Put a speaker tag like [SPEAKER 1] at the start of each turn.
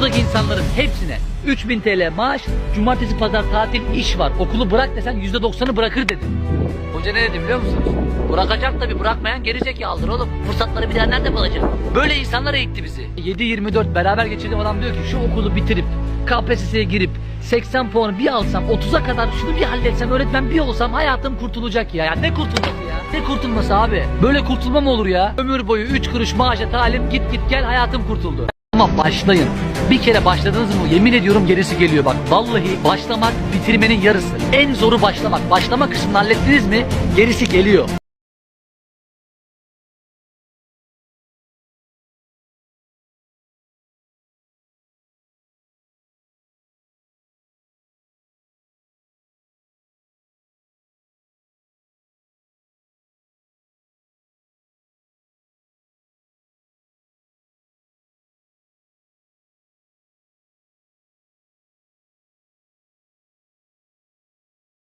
[SPEAKER 1] Buradaki insanların hepsine 3000 TL maaş, cumartesi pazar tatil iş var. Okulu bırak desen %90'ı bırakır dedi. Hoca ne dedi biliyor musunuz? Bırakacak tabii bırakmayan geri zekalıdır oğlum. Fırsatları bilen nerede bulacak? Böyle insanlar eğitti bizi. 7-24 beraber geçirdiğim adam diyor ki şu okulu bitirip KPSS'ye girip 80 puanı bir alsam 30'a kadar şunu bir halletsem öğretmen bir olsam hayatım kurtulacak ya. ya ne kurtulması ya? Ne kurtulması abi? Böyle kurtulma mı olur ya? Ömür boyu 3 kuruş maaşa talim git git gel hayatım kurtuldu. Ama başlayın. Bir kere başladınız mı yemin ediyorum gerisi geliyor bak. Vallahi başlamak bitirmenin yarısı. En zoru başlamak. Başlama kısmını hallettiniz mi gerisi geliyor.